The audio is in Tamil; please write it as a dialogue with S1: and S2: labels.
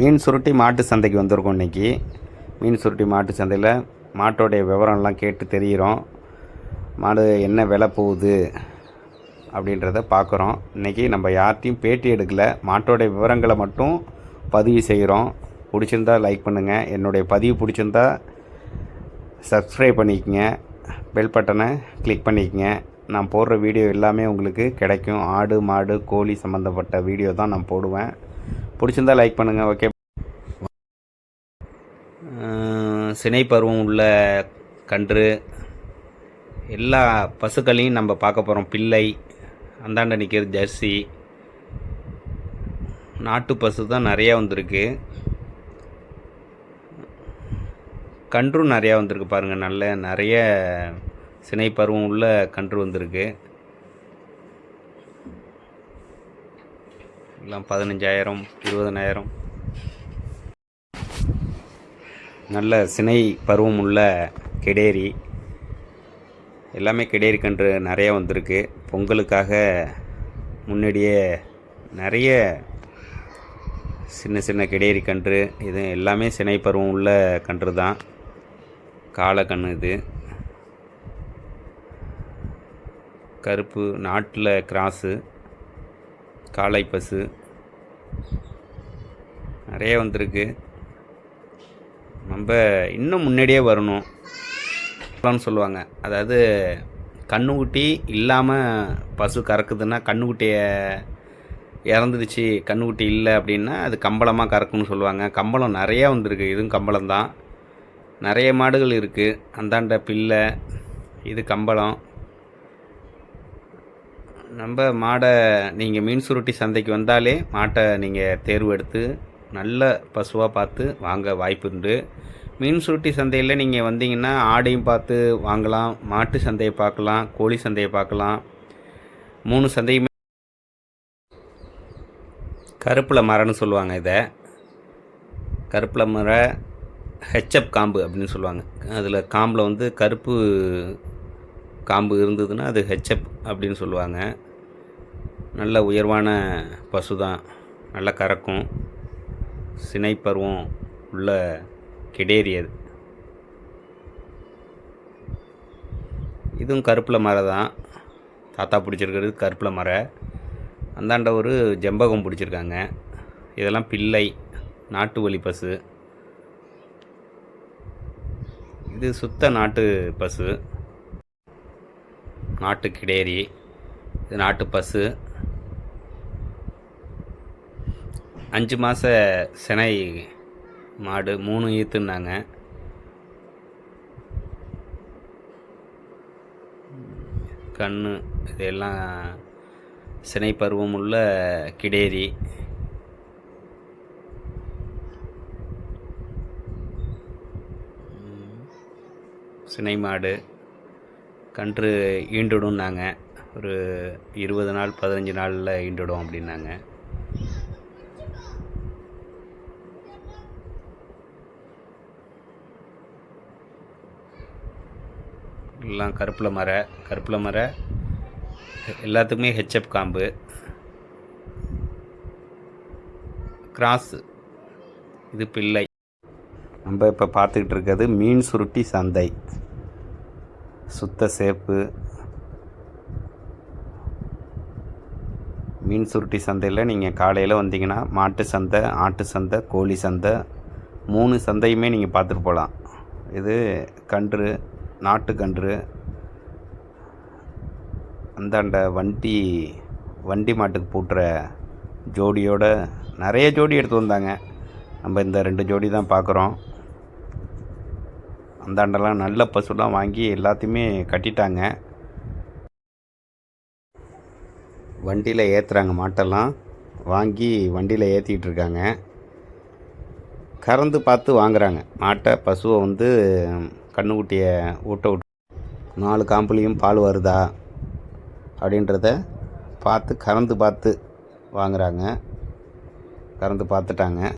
S1: மீன் சுருட்டி மாட்டு சந்தைக்கு வந்திருக்கோம் இன்றைக்கி மீன் சுருட்டி மாட்டு சந்தையில் மாட்டோடைய விவரம்லாம் கேட்டு தெரிகிறோம் மாடு என்ன விலை போகுது அப்படின்றத பார்க்குறோம் இன்றைக்கி நம்ம யார்ட்டையும் பேட்டி எடுக்கல. மாட்டோடைய விவரங்களை மட்டும் பதிவு செய்கிறோம் பிடிச்சிருந்தா லைக் பண்ணுங்கள் என்னுடைய பதிவு பிடிச்சிருந்தா சப்ஸ்கிரைப் பண்ணிக்கங்க. பெல் பட்டனை கிளிக் பண்ணிக்கங்க. நான் போடுற வீடியோ எல்லாமே உங்களுக்கு கிடைக்கும். ஆடு மாடு கோழி சம்மந்தப்பட்ட வீடியோ தான் நான் போடுவேன். பிடிச்சிருந்தா லைக் பண்ணுங்கள் ஓகே சினை பருவம் உள்ள கன்று எல்லா பசுக்களையும் நம்ம பார்க்க போகிறோம் பிள்ளை அந்தாண்ட நிற்கிறது ஜெர்சி. நாட்டு பசு தான் நிறையா வந்திருக்கு. கன்றும் நிறையா வந்திருக்கு பாருங்கள் நல்ல நிறைய சினை பருவம் உள்ள கன்று வந்திருக்கு. எல்லாம் பதினஞ்சாயிரம் இருபதனாயிரம். நல்ல சினை பருவம் உள்ள கெடேரி. எல்லாமே கெடேரி கன்று நிறைய வந்திருக்கு. பொங்கலுக்காக முன்னாடியே நிறைய சின்ன சின்ன கெடேரி கன்று இது எல்லாமே சினை பருவம் உள்ள கன்று தான் காளை இது. கருப்பு நாட்டில் கிராஸு காளை பசு. நிறைய வந்திருக்கு. நம்ம இன்னும் முன்னாடியே வரணும். ன்னு சொல்லுவாங்க. அதாவது கண்ணுக்குட்டி இல்லாமல் பசு கறக்குதுன்னா கண்ணுக்குட்டியை இறந்துடுச்சு கண்ணுக்குட்டி இல்லை அப்படின்னா அது கம்பளமாக கறக்கும்னு சொல்லுவாங்க. கம்பளம் நிறையா வந்திருக்கு. இதுவும் கம்பளம் தான் நிறைய மாடுகள் இருக்குது அந்தாண்ட பிள்ளை இது கம்பளம். நம்ம மாடை நீங்கள் மீன் சுருட்டி சந்தைக்கு வந்தாலே மாட்டை நீங்கள் தேர்வு எடுத்து நல்ல பசுவாக பார்த்து வாங்க வாய்ப்பு உண்டு. மீன் சுருட்டி சந்தையில் நீங்கள் வந்தீங்கன்னா ஆடையும் பார்த்து வாங்கலாம் மாட்டு சந்தையை பார்க்கலாம் கோழி சந்தையை பார்க்கலாம். மூணு சந்தையுமே கருப்பில் மரம்னு சொல்லுவாங்க இதை. கருப்பில் மர ஹெச்எப் காம்பு அப்படின்னு சொல்லுவாங்க. அதில் காம்பில் வந்து கருப்பு காம்பு இருந்ததுன்னா அது ஹெச்எப் அப்படின்னு சொல்லுவாங்க. நல்ல உயர்வான பசு தான். நல்லா கறக்கும். சினைப்பருவம் உள்ள கெடேரி அது. இதுவும் கருப்பில் மரம் தான். தாத்தா பிடிச்சிருக்கிறது கருப்பில் மர. அந்தாண்ட ஒரு ஜெம்பகம் பிடிச்சிருக்காங்க. இதெல்லாம் பிள்ளை நாட்டு வழி பசு. இது சுத்த நாட்டு பசு. நாட்டு கிடேரி இது நாட்டு பசு. அஞ்சு மாத சினை மாடு மூணு ஈத்துனாங்க கண்ணு இதெல்லாம் சினை பருவம் உள்ள கிடேரி. சினை மாடு. கன்று ஈண்டுடும்னாங்க. ஒரு இருபது நாள் பதினஞ்சு நாளில் ஈண்டுடும் அப்படின்னாங்க. எல்லாம் கருப்பில் மர கருப்பில் மர. எல்லாத்துக்குமே ஹெச்எப் காம்பு. கிராஸ் இது பிள்ளை. நம்ம இப்போ பார்த்துக்கிட்டு இருக்கிறது மீன் சுருட்டி சந்தை. சுத்த சேப்பு மீன் சுருட்டி சந்தையில் நீங்கள் காலையில் வந்தீங்கன்னா மாட்டு சந்தை ஆட்டு சந்தை கோழி சந்தை மூணு சந்தையுமே நீங்கள் பார்த்துட்டு போகலாம். இது கன்று நாட்டுக்கன்று அந்தாண்ட வண்டி வண்டி மாட்டுக்கு பூட்டுற ஜோடியோட நிறைய ஜோடி எடுத்து வந்தாங்க. நம்ம இந்த ரெண்டு ஜோடி தான் பார்க்குறோம். அந்தாண்டெல்லாம் நல்ல பசுலாம் வாங்கி எல்லாத்தையுமே கட்டிட்டாங்க. வண்டியில் ஏற்றுறாங்க மாட்டெல்லாம். வாங்கி வண்டியில் ஏற்றிக்கிட்டு இருக்காங்க கறந்து பார்த்து வாங்குறாங்க. மாட்டை பசுவை வந்து கண்ணுக்குட்டியை ஊட்ட விட்டு நாலு காம்புலேயும் பால் வருதா அப்படின்றத பார்த்து கறந்து பார்த்து வாங்குறாங்க. கறந்து பார்த்துட்டாங்க.